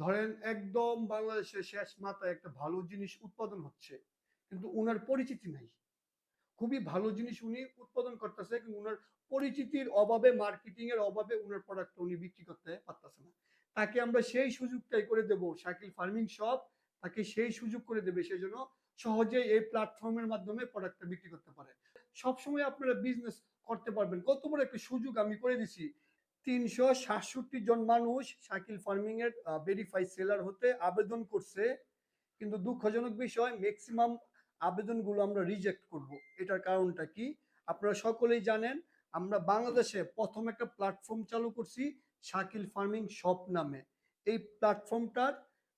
ধরেন একদম বাংলাদেশের শেষ মাথায় একটা ভালো জিনিস উৎপাদন হচ্ছে, কিন্তু উনার পরিচিতি নাই। খুবই ভালো জিনিস উনি উৎপাদন করতেছে, কিন্তু উনার পরিচিতির অভাবে মার্কেটিং এর অভাবে উনার প্রোডাক্ট উনি বিক্রি করতে পারতেছে না। তাকে আমরা সেই সুযোগটাই করে দেব, শাকিল ফার্মিং শপ তাকে সেই সুযোগ করে দেবে সেই জন্য সহজে এই প্ল্যাটফর্মের মাধ্যমে প্রোডাক্টটা বিক্রি করতে পারে। সবসময় আপনারা বিজনেস করতে পারবেন। কত একটা সুযোগ আমি করে দিছি তিনশো সাতষট্টি জন মানুষ শাকিল ফার্মিং এর ভেরিফাই সেলার হতে আবেদন করছে। কিন্তু দুঃখজনক বিষয় ম্যাক্সিমাম আবেদনগুলো আমরা রিজেক্ট করব। এটার কারণটা কি? আপনারা সকলেই জানেন, আমরা বাংলাদেশে প্রথম একটা প্ল্যাটফর্ম চালু করছি শাকিল ফার্মিং শপ নামে। এই প্ল্যাটফর্মটার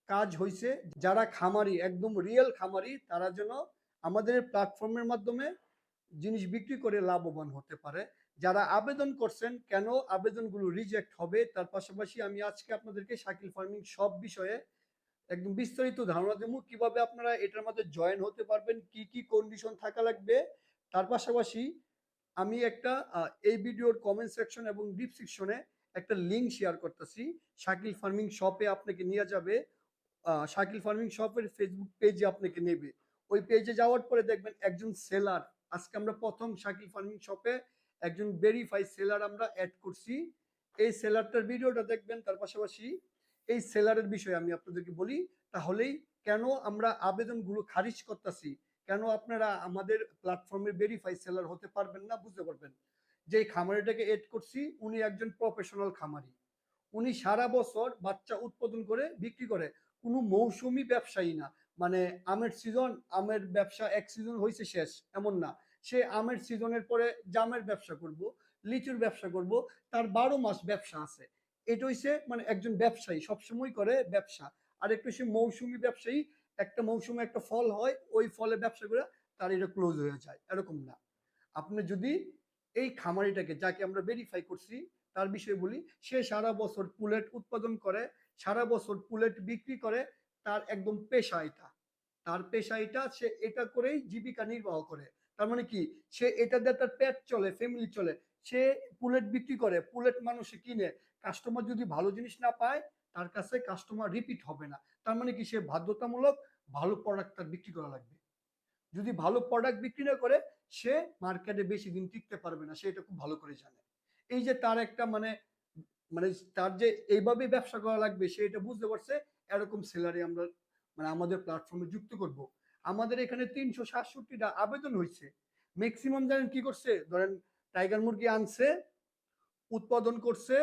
কাজ হয়েছে যারা খামারি, একদম রিয়েল খামারি, তারা যেন আমাদের প্ল্যাটফর্মের মাধ্যমে জিনিস বিক্রি করে লাভবান হতে পারে। যারা আবেদন করছেন, কেন আবেদনগুলো রিজেক্ট হবে? তার পাশাপাশি আমি আজকে আপনাদেরকে শাকিল ফার্মিং সব বিষয়ে একদম বিস্তারিত ধারণা দেবো। কীভাবে আপনারা এটার মধ্যে জয়েন হতে পারবেন? কি কি কন্ডিশন থাকা লাগবে? তার পাশাপাশি আমি একটা এই ভিডিওর কমেন্ট সেকশন এবং ডিসক্রিপশনে একটা লিঙ্ক শেয়ার করতেছি। শাকিল ফার্মিং শপে আপনাকে নিয়ে যাবে। শাকিল ফার্মিং শপের ফেসবুক পেজে আপনাকে নেবে। ওই পেজে যাওয়ার পরে দেখবেন একজন সেলার আজকে আমরা প্রথম শাকিল ফার্মিং শপে একজন ভেরিফাই সেলার আমরা অ্যাড করছি। এই সেলারটার ভিডিওটা দেখবেন, তার পাশাপাশি এই সেলারের বিষয়ে আমি আপনাদেরকে বলি, তাহলেই কেন আমরা আবেদনগুলো খারিজ করতেছি, কেন আপনারা আমাদের প্ল্যাটফর্মে ভেরিফাই সেলার হতে পারবেন না বুঝতে পারবেন। যে খামারিটাকে এড করছি, উনি একজন প্রফেশনাল খামারি। উনি সারা বছর বাচ্চা উৎপাদন করে, বিক্রি করে। কোনো মৌসুমি ব্যবসায়ী না। মানে আমের সিজন আমের ব্যবসা এক সিজন হয়েছে শেষ, এমন না। সে আমের সিজনের পরে জামের ব্যবসা করব, লিচুর ব্যবসা করব, তার বারো মাস ব্যবসা আছে। এটা হইছে মানে একজন ব্যবসায়ী, সবসময় করে ব্যবসা। আর একটু সে মৌসুমি ব্যবসায়ী, একটা মৌসুমে একটা ফল হয়, ওই ফলে ব্যবসা করে তার এটা ক্লোজ হয়ে যায়, এরকম না। আপনি যদি এই খামারিটাকে, যাকে আমরা ভেরিফাই করছি, তার বিষয়ে বলি, সে সারা বছর পুলেট উৎপাদন করে, সারা বছর পুলেট বিক্রি করে, তার একদম পেশা এটা। তার পেশা এটা, সে এটা করেই জীবিকা নির্বাহ করে। তার মানে কি? সে এটা দিয়ে তার পেট চলে ফ্যামিলি চলে। সে পুলেট বিক্রি করে, পুলেট মানুষে কিনে। কাস্টমার যদি ভালো জিনিস না পায়, তার কাছে কাস্টমার রিপিট হবে না। তার মানে কি? সে বাধ্যতামূলক ভালো প্রোডাক্ট তার বিক্রি করা লাগবে। যদি ভালো প্রোডাক্ট বিক্রি না করে, সে মার্কেটে বেশি দিন টিকতে পারবে না। সে এটা খুব ভালো করে জানে। এই যে তার একটা মানে মানে তার যে এইভাবে ব্যবসা করা লাগবে, সে এটা বুঝতে পারছে, এরকম স্যালারি আমরা মানে আমাদের প্ল্যাটফর্মে যুক্ত করব। আমাদের এখানে তিনশো সাতষট্টিটা আবেদন হয়েছে। ম্যাক্সিমাম জানেন কি করছে? ধরেন টাইগার মুরগি আনছে, উৎপাদন করছে,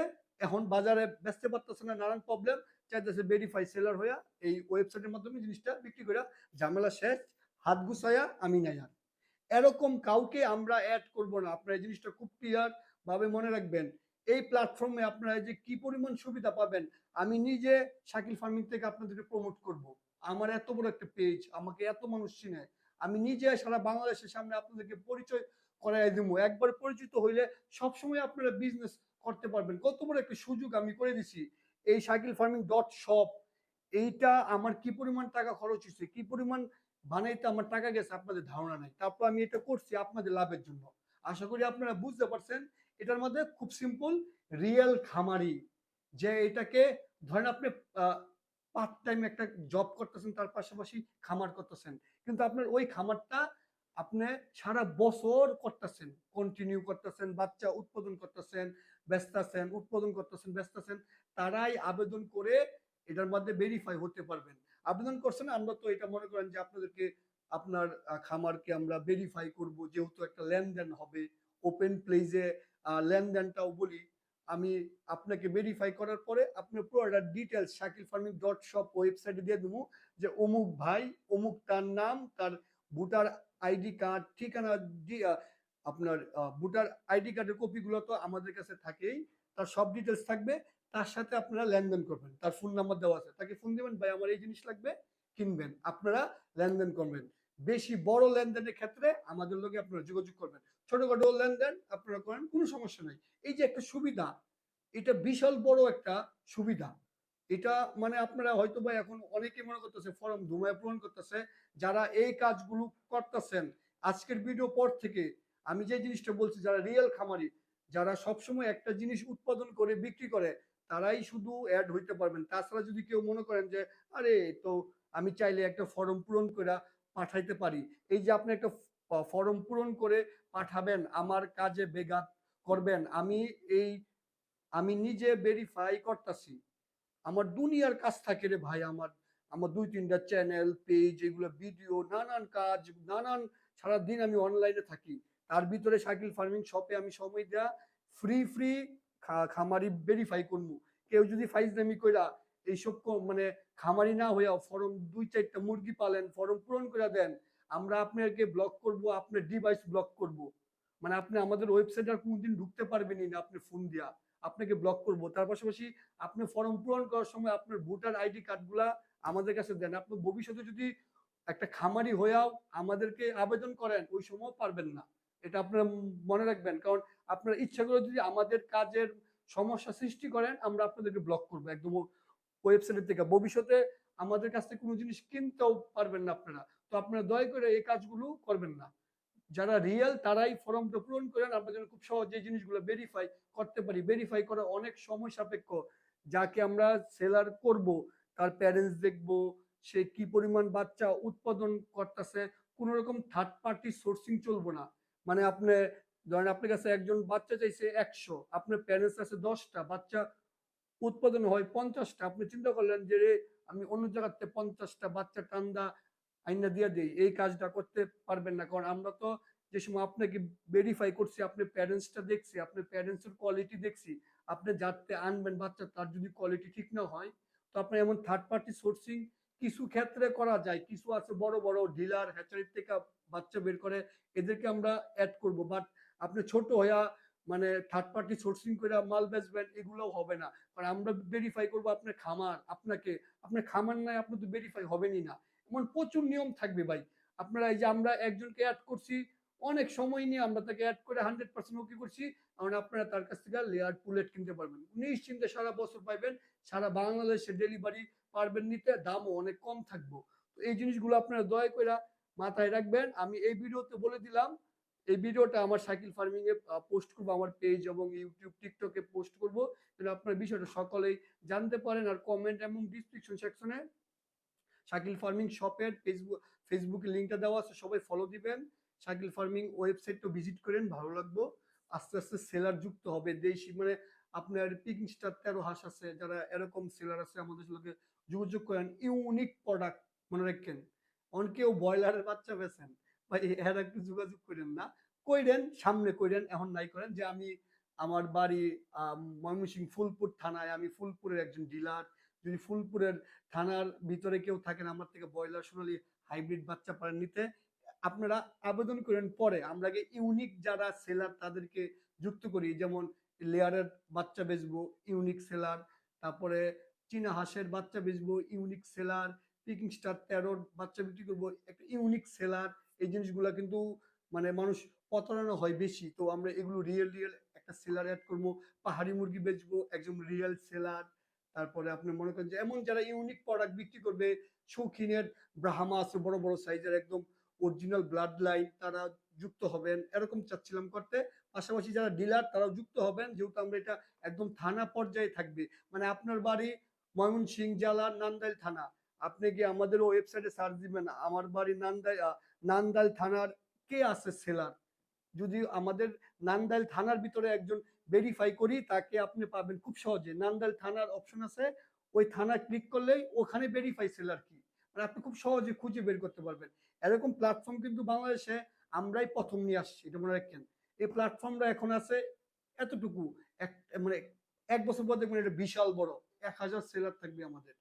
এখন বাজারে বেচতে পারতেছে না, নানান প্রবলেম চাইতেছে ভেরিফাই সেলার হইয়া এই ওয়েবসাইটের মাধ্যমে জিনিসটা বিক্রি করে ঝামেলা শেষ, হাত গুছাইয়া আমি নাই আর। এরকম কাউকে আমরা অ্যাড করব না, আপনারা এই জিনিসটা খুব ক্লিয়ার ভাবে মনে রাখবেন। এই প্ল্যাটফর্মে আপনারা যে কি পরিমাণ সুবিধা পাবেন, আমি নিজে শাকিল ফার্মিং থেকে আপনাদেরকে প্রমোট করব। আমার এত বড় একটা পেজ আমাকে এত মানুষ চিনে। আমি নিজে সারা বাংলাদেশের সামনে আপনাদেরকে পরিচয় করাই দিব। একবার পরিচিত হইলে সবসময় আপনারা বিজনেস করতে পারবেন। কত বড় একটা সুযোগ আমি করে দিছি। এই সাইকেল ফার্মিং ডট শপ এইটা আমার কি পরিমাণ টাকা খরচ হয়েছে কি পরিমাণ বানাইতে আমার টাকা গেছে আপনাদের ধারণা নাই। তারপর আমি এটা করছি আপনাদের লাভের জন্য। আশা করি আপনারা বুঝতে পারছেন, এটার মধ্যে খুব সিম্পল রিয়েল খামারি। যে এটাকে ধরেন আপনি পার্ট টাইম একটা জব করতেছেন, তার পাশাপাশি খামার করতেছেন। কিন্তু আপনার ওই খামারটা আপনি সারা বছর করতেছেন কন্টিনিউ করতেছেন, বাচ্চা উৎপাদন করতেছেন ব্যস্তাছেন উৎপাদন করতেছেন ব্যস্তাছেন তারাই আবেদন করে এটার মধ্যে ভেরিফাই হতে পারবেন। আবেদন করছেন, আমরা তো এটা মনে করেন যে আপনাদেরকে আপনার খামারকে আমরা ভেরিফাই করব, যেহেতু একটা লেনদেন হবে ওপেন প্লেজে লেনদেনটাও বলি। আমি আপনাকে ভেরিফাই করার পরে আপনার পুরোটা details Shakil farming dot shop ওয়েবসাইটে দিয়ে দেবো যে অমুক ভাই, অমুক তার নাম, তার ভোটার আইডি কার্ড ঠিকানা আপনার ভোটার আইডি কার্ডের কপিগুলো তো আমাদের কাছে থাকেই, তার সব ডিটেলস থাকবে, তার সাথে আপনারা লেনদেন করবেন, তার ফোন নাম্বার দেওয়া আছে, তাকে ফোন দেবেন, ভাই আমার এই জিনিস লাগবে, কিনবেন, আপনারা লেনদেন করবেন। বেশি বড় লেনদেনের ক্ষেত্রে আমাদের লোকে আপনারা যোগাযোগ করবেন। ছোটখাটো লেনদেন আপনারা করেন, কোনো সমস্যা নাই। এই যে একটা সুবিধা, এটা বিশাল বড় একটা সুবিধা। এটা মানে আপনারা হয়তো বা এখন অনেকে মনে করতেছে, ফর্ম ধুমায় পূরণ করতেছে, যারা এই কাজগুলো করতেছেন, আজকের ভিডিও পর থেকে আমি যে জিনিসটা বলছি, যারা রিয়েল খামারি, যারা সবসময় একটা জিনিস উৎপাদন করে, বিক্রি করে, তারাই শুধু অ্যাড হইতে পারবেন। তাছাড়া যদি কেউ মনে করেন যে, আরে, তো আমি চাইলে একটা ফর্ম পূরণ করে পাঠাইতে পারি। এই যে আপনি একটা ফর্ম পূরণ করে পাঠাবেন, আমার কাজে বেঘাত করবেন, আমি এই, আমি নিজে ভেরিফাই করতেছি। আমার দুনিয়ার কাজ থাকে রে ভাই, আমার আমার দুই তিনটা চ্যানেল পেজ এগুলো ভিডিও নানান কাজ, নানান সারাদিন আমি অনলাইনে থাকি। তার ভিতরে সাইকেল ফার্মিং শপে আমি সময় দেয়া ফ্রি ফ্রি খামারি ভেরিফাই করব কেউ যদি ফাইজলামি কইরা এইসব মানে খামারি না হইয়া ফর্ম দুই চারটা মুরগি পালেন, ফর্ম পূরণ করে দেন, আমরা আপনাকে ব্লক করব, আপনার ডিভাইস ব্লক করব। মানে আপনি আমাদের ওয়েবসাইটে আর কোনদিন ঢুকতে পারবেনই না আপনি ফোন দিয়া। আপনাকে ব্লক করব। তার পাশাপাশি আপনি ফর্ম পূরণ করার সময় আপনার ভোটার আইডি কার্ডগুলা আমাদের কাছে দেন। আপনি ভবিষ্যতে যদি একটা খামারি হয়েও আমাদেরকে আবেদন করেন, ওই সময় পারবেন না। এটা আপনারা মনে রাখবেন। কারণ আপনার ইচ্ছা করে যদি আমাদের কাজের সমস্যা সৃষ্টি করেন, আমরা আপনাদেরকে ব্লক করব। একদম ওয়েবসাইটের থেকে। ভবিষ্যতে আমাদের কাছ থেকে কোনো জিনিস কিনতেও পারবেন না আপনারা। তো আপনারা দয়া করে এই কাজগুলো করবেন না। যারা রিয়েল তারাই ফর্মটা পূরণ করেন আমরা খুব সহজে এই জিনিসগুলো ভেরিফাই করতে পারি। ভেরিফাই করা অনেক সময় সাপেক্ষ। যাকে আমরা সেলার করব, তার প্যারেন্টস দেখব, সে কি পরিমাণ বাচ্চা উৎপাদন করতেছে, কোনো রকম থার্ড পার্টি সোর্সিং চলবো না। মানে আপনি ধরেন আপনার কাছে একজন বাচ্চা চাইছে একশো, আপনার প্যারেন্টস আছে দশটা, বাচ্চা উৎপাদন হয় পঞ্চাশটা। আপনি চিন্তা করলেন যে আমি অন্য জায়গাতে পঞ্চাশটা বাচ্চা টান্দা আইনা দিয়ে দিই। এই কাজটা করতে পারবেন না। কারণ আমরা তো যে সময় আপনাকে ভেরিফাই করছি, আপনি প্যারেন্টসটা দেখছি, আপনি প্যারেন্টসের কোয়ালিটি দেখছি, আপনি যাতে আনবেন বাচ্চা, তার যদি কোয়ালিটি ঠিক না হয়, তো আপনি এমন থার্ড পার্টি সোর্সিং কিছু ক্ষেত্রে করা যায়। কিছু আছে বড় বড় ডিলার হ্যাচারির থেকে বাচ্চা বের করে, এদেরকে আমরা অ্যাড করব। বাট আপনি ছোট হইয়া মানে থার্ড পার্টি সোর্সিং করে মাল বেচবেন, এগুলোও হবে না। কারণ আমরা ভেরিফাই করব আপনার খামার, আপনাকে। আপনার খামার নাই, আপনি তো ভেরিফাই হবেনই না। এমন প্রচুর নিয়ম থাকবে ভাই। আপনারা এই যে আমরা একজনকে অ্যাড করছি, অনেক সময় নিয়ে আমরা তাকে অ্যাড করে হান্ড্রেড পার্সেন্ট ওকে করছি। কারণ আপনারা তার কাছ থেকে লেয়ার পুলেট কিনতে পারবেন। নিশ্চিন্তে সারা বছর পাইবেন, সারা বাংলাদেশে ডেলিভারি পারবেন নিতে, দামও অনেক কম থাকব। তো এই জিনিসগুলো আপনারা দয়া করে মাথায় রাখবেন। আমি এই ভিডিওতে বলে দিলাম এই ভিডিওটা আমার সাইকেল ফার্মিং এ পোস্ট করব, আমার পেজ এবং ইউটিউব টিকটকে পোস্ট করব। যেন আপনার বিষয়টা সকলেই জানতে পারেন আর কমেন্ট এবং ডিসক্রিপশন সেকশনে শাকিল ফার্মিং শপের ফেসবুক ফেসবুকে লিঙ্কটা দেওয়া আছে, সবাই ফলো দিবেন। শাকিল ফার্মিং ওয়েবসাইটটা ভিজিট করেন, ভালো লাগবো। আস্তে আস্তে সেলার যুক্ত হবে। দেশি মানে আপনার পিকিং স্টার তেরো হাঁস আছে, যারা এরকম সেলার আছে, আমাদের সঙ্গে যোগাযোগ করেন। ইউনিক প্রোডাক্ট মনে রাখেন। অনেকেও ব্রয়লারের বাচ্চা বেছেন। ভাই এর একটু যোগাযোগ করেন না। কইরেন, সামনে কইরেন, এখন নাই করেন যে আমি আমার বাড়ি ময়মনসিং ফুলপুর থানায় আমি ফুলপুরের একজন ডিলার। যদি ফুলপুরের থানার ভিতরে কেউ থাকেন, আমার থেকে ব্রয়লার সোনালি হাইব্রিড বাচ্চা পারেন নিতে। আপনারা আবেদন করেন পরে। আমরা আগে ইউনিক যারা সেলার তাদেরকে যুক্ত করি। যেমন লেয়ারের বাচ্চা বেচবো, ইউনিক সেলার। তারপরে চীনা হাঁসের বাচ্চা বেচবো, ইউনিক সেলার। পিকিং স্টার তেরোর বাচ্চা বিক্রি করব, একটা ইউনিক সেলার। এই জিনিসগুলা কিন্তু মানে মানুষ প্রতারণা হয় বেশি। তো আমরা এগুলো রিয়েল রিয়েল একটা সেলার অ্যাড করব, পাহাড়ি মুরগি বেচবো, একজন রিয়েল সেলার তারপরে আপনি মনে করেন যে এমন যারা ইউনিক প্রোডাক্ট বিক্রি করবে, শৌখিনের ব্রাহ্মা আছে, বড় বড় সাইজের একদম অরিজিনাল ব্লাড লাইন তারা যুক্ত হবেন। এরকম চাচ্ছিলাম করতে। পাশাপাশি যারা ডিলার তারাও যুক্ত হবেন, যেহেতু আমরা এটা একদম থানা পর্যায়ে থাকবে। মানে আপনার বাড়ি ময়মনসিংহ জেলার নান্দাইল থানা। আপনি কি আমাদের ওয়েবসাইটে সার্চ দিবেন। আমার বাড়ি নান্দাই আহ, নান্দাইল থানার কে আছে সেলার? যদি আমাদের নান্দাল থানার ভিতরে একজন ভেরিফাই করি তাকে আপনি পাবেন খুব সহজে। নান্দাল থানার অপশন আছে ওই থানা ক্লিক করলেই ওখানে ভেরিফাই সেলার কি? মানে আপনি খুব সহজে খুঁজে বের করতে পারবেন। এরকম প্ল্যাটফর্ম কিন্তু বাংলাদেশে আমরাই প্রথম নিয়ে আসছি এটা মনে রাখেন। এই প্ল্যাটফর্মটা এখন আছে এতটুকু। এক মানে এক বছর পর দেখবেন এটা বিশাল বড়। এক হাজার সেলার থাকবে আমাদের।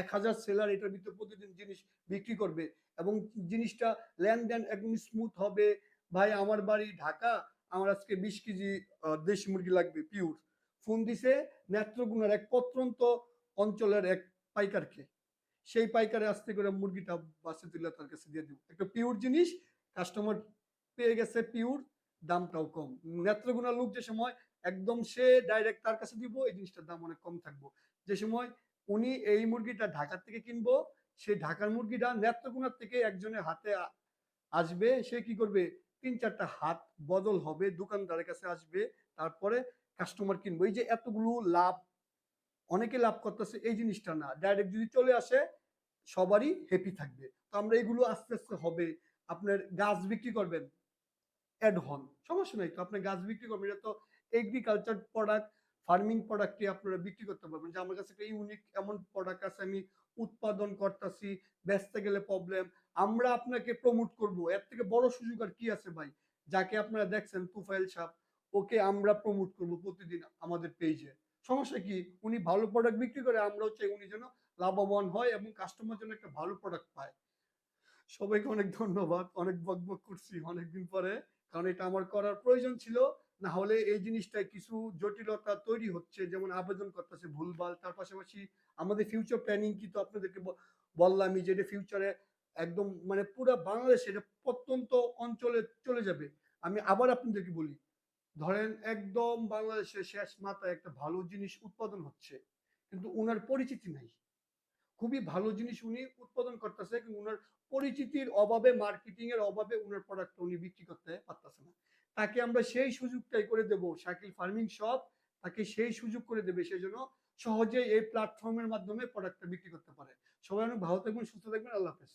এক হাজার সেলার এটার ভিতরে প্রতিদিন জিনিস বিক্রি করবে এবং জিনিসটা লেনদেন একদম স্মুথ হবে। ভাই, আমার বাড়ি ঢাকা, আমার আজকে বিশ কেজি দেশি মুরগি লাগবে পিওর ফোন দিছে নেত্রগুণের এক প্রত্যন্ত অঞ্চলের এক পাইকারকে। সেই পাইকারে আসতে করে মুরগিটা বাসে তুলে তার কাছে দিয়ে দিব। একটা পিওর জিনিস কাস্টমার পেয়ে গেছে পিওর দামটাও কম। নেত্রগুণা লোক যে সময় একদম সে ডাইরেক্ট তার কাছে দিব, এই জিনিসটার দাম অনেক কম থাকব। যে সময় উনি এই মুরগিটা ঢাকার থেকে কিনবো, সেই ঢাকার মুরগিটা নেত্রকোনার থেকে একজনের হাতে আসবে, সে কি করবে? তিন চারটা হাত বদল হবে, দোকানদারের কাছে আসবে, তারপরে কাস্টমার কিনবো। এই যে এতগুলো লাভ, অনেকে লাভ করতেছে এই জিনিসটা না। ডাইরেক্ট যদি চলে আসে, সবারই হ্যাপি থাকবে। তো আমরা এগুলো আস্তে আস্তে হবে। আপনার গাছ বিক্রি করবেন অ্যাড হন। সমস্যা নাই তো আপনি গাছ বিক্রি করবেন। এটা তো এগ্রিকালচার প্রোডাক্ট ফার্মিং প্রোডাক্টে আপনারা বিক্রি করতে পারবেন। যে আমার কাছে একটা ইউনিক এমন প্রোডাক্ট আছে, আমি উৎপাদন করতেছি, বেচতে গেলে প্রবলেম আমরা আপনাকে প্রমোট করব। এর থেকে বড় সুযোগ আর কি আছে ভাই? যাকে আপনারা দেখছেন, তুফাইল সাপ, ওকে আমরা প্রমোট করব প্রতিদিন আমাদের পেজে সমস্যা কি? উনি ভালো প্রোডাক্ট বিক্রি করে, আমরাও চাই উনি যেন লাভবান হয় এবং কাস্টমার যেন একটা ভালো প্রোডাক্ট পায়। সবাইকে অনেক ধন্যবাদ। অনেক বকবক করছি অনেকদিন পরে, কারণ এটা আমার করার প্রয়োজন ছিল। না হলে এই জিনিসটায় কিছু জটিলতা তৈরি হচ্ছে, যেমন আবেদন করতেছে ভুলভাল। তার পাশাপাশি আমাদের ফিউচার প্ল্যানিং কিন্তু আপনাদেরকে বললামই যে এটা ফিউচারে একদম মানে পুরো বাংলাদেশে এটা প্রত্যন্ত অঞ্চলে চলে যাবে। আমি আবার আপনাদেরকে বলি, ধরেন একদম বাংলাদেশের শেষ মাথায় একটা ভালো জিনিস উৎপাদন হচ্ছে, কিন্তু উনার পরিচিতি নাই। খুবই ভালো জিনিস উনি উৎপাদন করতেছে, কিন্তু উনার পরিচিতির অভাবে মার্কেটিং এর অভাবে উনার প্রোডাক্ট উনি বিক্রি করতে পারতেছে না। তাকে আমরা সেই সুযোগটাই করে দেব। শাকিল ফার্মিং শপ তাকে সেই সুযোগ করে দেবে সেই জন্য সহজেই এই প্ল্যাটফর্মের মাধ্যমে প্রোডাক্টটা বিক্রি করতে পারে। সবাই অনেক ভালো থাকবেন, সুস্থ থাকবেন, আল্লাহ হাফেজ।